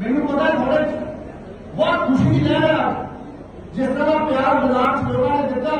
ਮੈਨੂੰ ਪਤਾ ਥੋੜੇ ਬਹੁਤ ਖੁਸ਼ੀ ਦੀ ਲਹਿਰ ਆ ਜਿਸ ਤਰ੍ਹਾਂ ਪਿਆਰ ਗੁਲਾਬ ਲੋਕਾਂ ਨੇ ਦਿੱਤਾ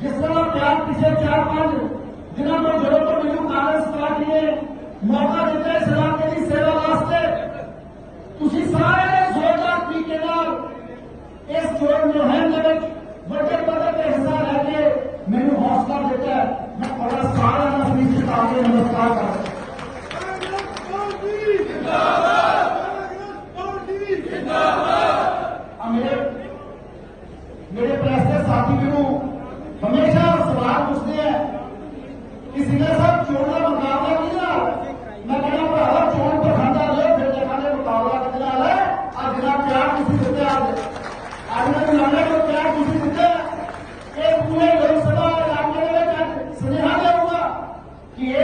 ਜਿਸ ਤਰ੍ਹਾਂ ਪਿਆਰ ਪਿਛੇ ਚਾਰ ਪੰਜ ਦਿਨਾਂ ਤੋਂ ਜਦੋਂ ਤੋਂ ਮੈਨੂੰ ਕਾਂਗਰਸ ਪਾਰਟੀ ਨੇ ਮੌਕਾ ਦਿੱਤਾ ਇਸ ਇਲਾਕੇ ਦੀ ਸੇਵਾ ਵਾਸਤੇ ਤੁਸੀਂ ਸਾਰੇ ਨੇ ਜ਼ੋਰਦਾਰ ਤਰੀਕੇ ਨਾਲ ਇਸ ਚੋਣ ਮੁਹਿੰਮ ਦੇ ਵਿੱਚ ਵੱਡੇ ਪੱਧਰ ਤੇ ਹਿੱਸਾ ਲੈ ਕੇ ਮੈਨੂੰ ਹੌਸਲਾ ਦਿੱਤਾ ਹੈ। ਮੈਂ ਤੁਹਾਡਾ ਸਾਰਿਆਂ ਦਾ ਸ੍ਰੀ ਚਿਤਾ ਕੇ ਨਮਸਕਾਰ ਕਰਦਾ मेरे मेरे प्रेस के साथी भी हमेशा सवाल पूछते हैं। कि सिंगर साहब चोर का मुकाबला नहीं मैं कहना भरावा चोर पर खंडा ले फिर देखा ने मुकाबला कितना है आज प्यार किसी देते आज आज मैं लड़ने को प्यार किसी देते पूरे लोकसभा और सुनेहा देगा कि ये